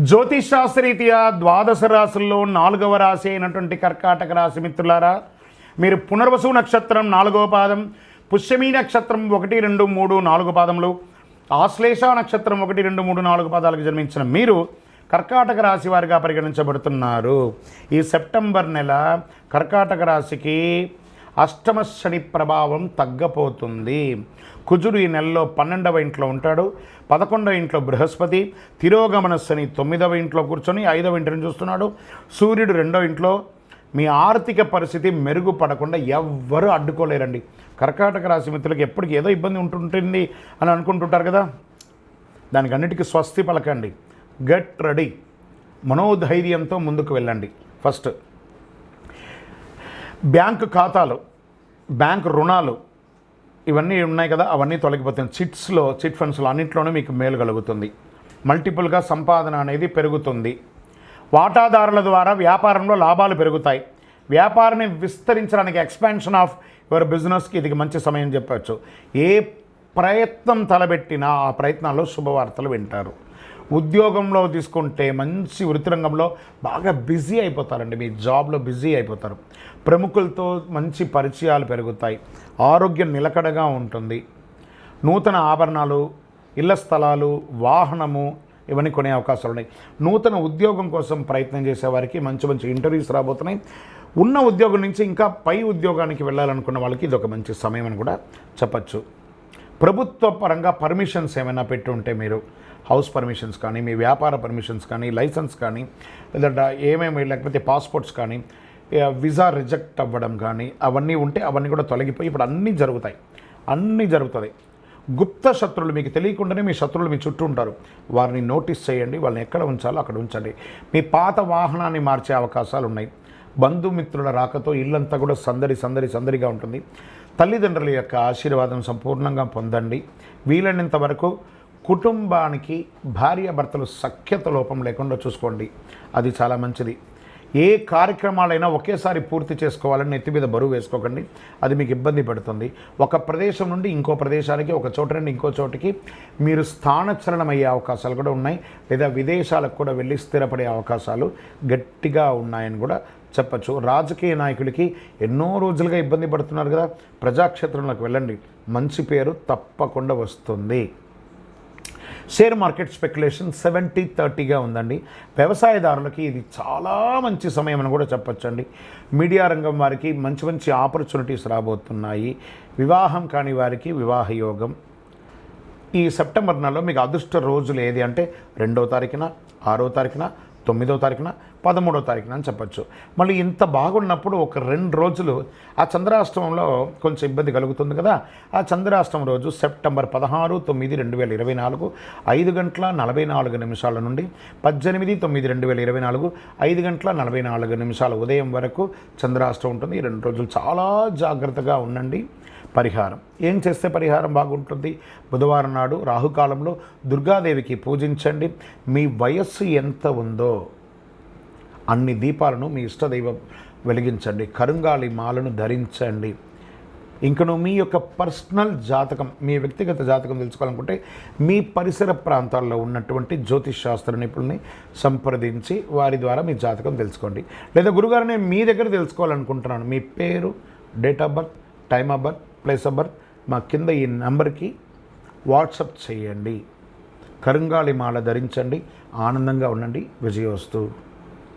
జ్యోతిషాస్త్రరీత్యా ద్వాదశ రాశుల్లో నాలుగవ రాశి అయినటువంటి కర్కాటక రాశి మిత్రులారా మీరు పునర్వసు నక్షత్రం నాలుగవ పాదం పుష్యమీ నక్షత్రం ఒకటి రెండు మూడు నాలుగు పాదములు ఆశ్లేష నక్షత్రం ఒకటి రెండు మూడు నాలుగు పాదాలకు జన్మించిన మీరు కర్కాటక రాశి వారిగా పరిగణించబడుతున్నారు. ఈ సెప్టెంబర్ నెల కర్కాటక రాశికి అష్టమ శని ప్రభావం తగ్గపోతుంది. కుజుడు ఈ నెలలో పన్నెండవ ఇంట్లో ఉంటాడు. పదకొండవ ఇంట్లో బృహస్పతి. తిరోగమన శని తొమ్మిదవ ఇంట్లో కూర్చొని ఐదవ ఇంటిని చూస్తున్నాడు. సూర్యుడు రెండవ ఇంట్లో. మీ ఆర్థిక పరిస్థితి మెరుగుపడకుండా ఎవ్వరూ అడ్డుకోలేరండి. కర్కాటక రాశి మిత్రులకు ఎప్పటికీ ఏదో ఇబ్బంది ఉంటుంటుంది అని అనుకుంటుంటారు కదా? దానికి అన్నిటికీ స్వస్తి పలకండి. Get ready. మనోధైర్యంతో ముందుకు వెళ్ళండి. ఫస్ట్ బ్యాంకు ఖాతాలు బ్యాంక్ రుణాలు ఇవన్నీ ఉన్నాయి కదా అవన్నీ తొలగిపోతుంది చిట్స్లో చిట్ ఫండ్స్లో అన్నింటిలోనూ మీకు మేలు కలుగుతుంది. మల్టిపుల్గా సంపాదన అనేది పెరుగుతుంది. వాటాదారుల ద్వారా వ్యాపారంలో లాభాలు పెరుగుతాయి. వ్యాపారాన్ని విస్తరించడానికి ఎక్స్పాన్షన్ ఆఫ్ యువర్ బిజినెస్కి ఇది మంచి సమయం చెప్పచ్చు. ఏ ప్రయత్నం తలబెట్టినా ఆ ప్రయత్నాల్లో శుభవార్తలు వింటారు. ఉద్యోగంలో తీసుకుంటే మంచి వృత్తి రంగంలో బాగా బిజీ అయిపోతారండి. మీ జాబ్లో బిజీ అయిపోతారు. ప్రముఖులతో మంచి పరిచయాలు పెరుగుతాయి. ఆరోగ్యం నిలకడగా ఉంటుంది. నూతన ఆభరణాలు ఇళ్ళ స్థలాలు వాహనము ఇవన్నీ కొనే అవకాశాలు ఉన్నాయి. నూతన ఉద్యోగం కోసం ప్రయత్నం చేసేవారికి మంచి మంచి ఇంటర్వ్యూస్ రాబోతున్నాయి. ఉన్న ఉద్యోగం నుంచి ఇంకా పై ఉద్యోగానికి వెళ్ళాలనుకున్న వాళ్ళకి ఇది ఒక మంచి సమయం అని కూడా చెప్పచ్చు. ప్రభుత్వ పరంగా పర్మిషన్స్ ఏమైనా పెట్టి ఉంటే మీరు హౌస్ పర్మిషన్స్ కానీ మీ వ్యాపార పర్మిషన్స్ కానీ లైసెన్స్ కానీ లేదంటే ఏమేమి లేకపోతే పాస్పోర్ట్స్ కానీ వీసా రిజెక్ట్ అవ్వడం కానీ అవన్నీ ఉంటే అవన్నీ కూడా తొలగిపోయి ఇప్పుడు అన్నీ జరుగుతాయి. అన్నీ జరుగుతుంది గుప్త శత్రువులు మీకు తెలియకుండానే మీ శత్రువులు మీ చుట్టూ ఉంటారు. వారిని నోటీస్ చేయండి వాళ్ళని ఎక్కడ ఉంచాలో అక్కడ ఉంచండి. మీ పాత వాహనాన్ని మార్చే అవకాశాలు ఉన్నాయి. బంధుమిత్రుల రాకతో ఇల్లంతా కూడా సందడి సందడి సందడిగా ఉంటుంది. తల్లిదండ్రుల యొక్క ఆశీర్వాదం సంపూర్ణంగా పొందండి. వీలైనంత వరకు కుటుంబానికి భార్యాభర్తలు సఖ్యత లోపం లేకుండా చూసుకోండి. అది చాలా మంచిది. ఏ కార్యక్రమాలైనా ఒకేసారి పూర్తి చేసుకోవాలని నెత్తి మీద బరువు వేసుకోకండి. అది మీకు ఇబ్బంది పడుతుంది. ఒక ప్రదేశం నుండి ఇంకో ప్రదేశానికి ఒక చోట నుండి ఇంకో చోటికి మీరు స్థానచలనం అయ్యే అవకాశాలు కూడా ఉన్నాయి. లేదా విదేశాలకు కూడా వెళ్ళి స్థిరపడే అవకాశాలు గట్టిగా ఉన్నాయని కూడా చెప్పచ్చు. రాజకీయ నాయకులకి ఎన్నో రోజులుగా ఇబ్బంది పడుతున్నారు కదా. ప్రజాక్షేత్రంలోకి వెళ్ళండి. మంచి పేరు తప్పకుండా వస్తుంది. షేర్ మార్కెట్ స్పెక్యులేషన్ సెవెంటీ థర్టీగా ఉందండి. వ్యవసాయదారులకి ఇది చాలా మంచి సమయం అని కూడా చెప్పొచ్చండి. మీడియా రంగం వారికి మంచి మంచి ఆపర్చునిటీస్ రాబోతున్నాయి. వివాహం కాని వారికి వివాహ యోగం. ఈ సెప్టెంబర్ నెలలో మీకు అదృష్ట రోజులు ఏది అంటే రెండో తారీఖున ఆరో తారీఖున తొమ్మిదో తారీఖున పదమూడో తారీఖున అని చెప్పచ్చు. మళ్ళీ ఇంత బాగున్నప్పుడు ఒక రెండు రోజులు ఆ చంద్రాష్టమంలో కొంచెం ఇబ్బంది కలుగుతుంది కదా. ఆ చంద్రాష్టమం రోజు సెప్టెంబర్ పదహారు తొమ్మిది రెండు వేల ఇరవై నాలుగు ఐదు గంటల నలభై నాలుగు నిమిషాల నుండి పద్దెనిమిది తొమ్మిది రెండు వేల ఇరవై నాలుగు ఐదు గంటల నలభై నాలుగు నిమిషాల ఉదయం వరకు చంద్రాష్టం ఉంటుంది. ఈ రెండు రోజులు చాలా జాగ్రత్తగా ఉండండి. పరిహారం. ఏం చేస్తే పరిహారం బాగుంటుంది? బుధవారం నాడు రాహుకాలంలో దుర్గాదేవికి పూజించండి. మీ వయస్సు ఎంత ఉందో అన్ని దీపాలను మీ ఇష్టదైవం వెలిగించండి. కరుంగాలి మాలను ధరించండి. ఇంకను మీ యొక్క పర్సనల్ జాతకం మీ వ్యక్తిగత జాతకం తెలుసుకోవాలనుకుంటే మీ పరిసర ప్రాంతాల్లో ఉన్నటువంటి జ్యోతిష్ శాస్త్ర నిపుణుల్ని సంప్రదించి వారి ద్వారా మీ జాతకం తెలుసుకోండి. లేదా గురుగారు నేను మీ దగ్గర తెలుసుకోవాలనుకుంటున్నాను. మీ పేరు date of birth time of birth place of birth మా కింద ఈ నెంబర్కి వాట్సప్ చేయండి. కరుంగాళి మాల ధరించండి. ఆనందంగా ఉండండి. విజయవస్తు.